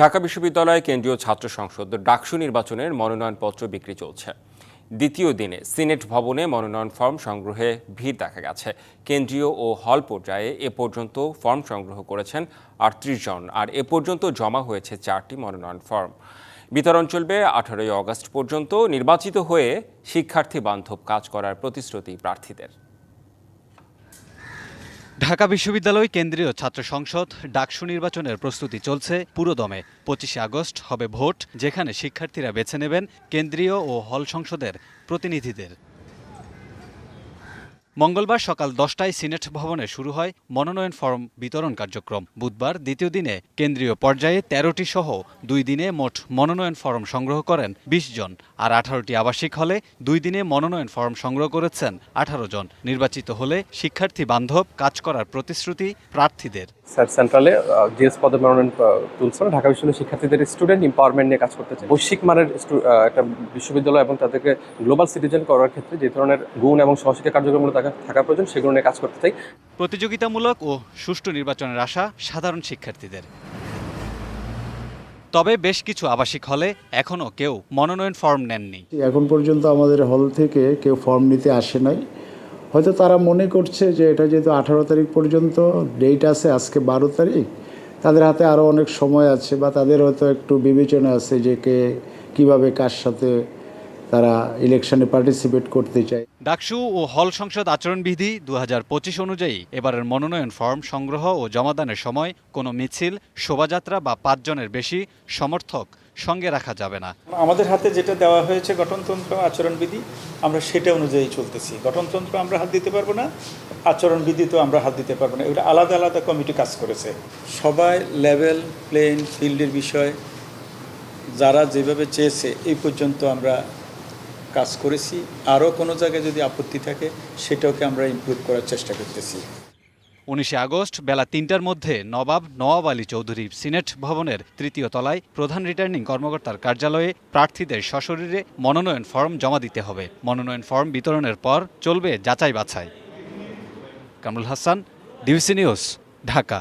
ঢাকা বিশ্ববিদ্যালয়ে কেন্দ্রীয় ছাত্র সংসদ ডাকসু নির্বাচনের মনোনয়নপত্র বিক্রি চলছে। দ্বিতীয় দিনে সিনেট ভবনে মনোনয়ন ফর্ম সংগ্রহে ভিড় দেখা গেছে। কেন্দ্রীয় ও হল পর্যায়ে এ পর্যন্ত ফর্ম সংগ্রহ করেছেন আটত্রিশ জন, আর এ পর্যন্ত জমা হয়েছে চারটি মনোনয়ন ফর্ম। বিতরণ চলবে আঠারোই অগস্ট পর্যন্ত। নির্বাচিত হয়ে শিক্ষার্থী বান্ধব কাজ করার প্রতিশ্রুতি প্রার্থীদের। ঢাকা বিশ্ববিদ্যালয় কেন্দ্রীয় ছাত্র সংসদ ডাকসু নির্বাচনের প্রস্তুতি চলছে পুরোদমে। পঁচিশে আগস্ট হবে ভোট, যেখানে শিক্ষার্থীরা বেছে নেবেন কেন্দ্রীয় ও হল সংসদের প্রতিনিধিদের। মঙ্গলবার সকাল দশটায় সিনেট ভবনে শুরু হয় মনোনয়ন ফর্ম বিতরণ কার্যক্রম। বুধবার দ্বিতীয় দিনে কেন্দ্রীয় পর্যায়ে তেরোটি সহ দুই দিনে মোট মনোনয়ন ফর্ম সংগ্রহ করেন ২০ জন আর আঠারোটি আবাসিক হলে দুই দিনে মনোনয়ন ফর্ম সংগ্রহ করেছেন আঠারো জন। নির্বাচিত হলে শিক্ষার্থী বান্ধব কাজ করার প্রতিশ্রুতি প্রার্থীদের। সেন্ট্রালে জিএস পদে মনোনয়ন আহ, তুলছে না ঢাকা বিশ্ববিদ্যালয়ের শিক্ষার্থীদের স্টুডেন্ট এম্পাওয়ারমেন্ট নিয়ে কাজ করতে চাই বৈশ্বিক মানের একটা বিশ্ববিদ্যালয় এবং তাদেরকে গ্লোবাল সিটিজেন করার ক্ষেত্রে যে ধরনের গুণ এবং সহশিক্ষা কার্যক্রমগুলো থাকা থাকা প্রয়োজন সেগুলো নিয়ে কাজ করতে চাই। প্রতিযোগিতামূলক ও সুষ্ঠু নির্বাচনের আশা সাধারণ শিক্ষার্থীদের। তবে বেশ কিছু আবাসিক হলে এখনও কেউ মনোনয়ন ফর্ম নেননি। এখন পর্যন্ত আমাদের হল থেকে কেউ ফর্ম নিতে আসে নাই। হয়তো তারা মনে করছে যে এটা যেহেতু আঠারো তারিখ পর্যন্ত ডেট আছে আজকে বারো তারিখ, তাদের হাতে আরও অনেক সময় আছে বা তাদের হয়তো একটু বিবেচনা আছে যে কে কীভাবে কার সাথে তারা ইলেকশনে পার্টিসিপেট করতে চায়। ডাকসু ও হল সংসদ আচরণবিধি দু হাজার পঁচিশ অনুযায়ী এবারের মনোনয়ন ফর্ম সংগ্রহ ও জমাদানের সময় কোনো মিছিল শোভাযাত্রা বা পাঁচজনের বেশি সমর্থক সঙ্গে রাখা যাবে না। আমাদের হাতে যেটা দেওয়া হয়েছে গঠনতন্ত্র আচরণবিধি আমরা সেটা অনুযায়ী চলতেছি। গঠনতন্ত্র আমরা হাত দিতে পারব না আচরণবিধি তো আমরা হাত দিতে পারব না। এগুলো আলাদা আলাদা কমিটি কাজ করেছে। সবাই লেভেল প্লেন ফিল্ডের বিষয় যারা যেভাবে চেয়েছে এই পর্যন্ত আমরা কাজ করেছি, আরও কোনো জায়গায় যদি আপত্তি থাকে, সেটাকে আমরা ইমপ্রুভ করার চেষ্টা করতেছি। উনিশে আগস্ট, বেলা তিনটার মধ্যে নবাব নওয়াব আলী চৌধুরী সিনেট ভবনের তৃতীয় তলায় প্রধান রিটার্নিং কর্মকর্তার কার্যালয়ে প্রার্থীদের সশরীরে মনোনয়ন ফর্ম জমা দিতে হবে। মনোনয়ন ফর্ম বিতরণের পর চলবে যাচাই বাছাই কামরুল হাসান ডিভিসি নিউজ, ঢাকা।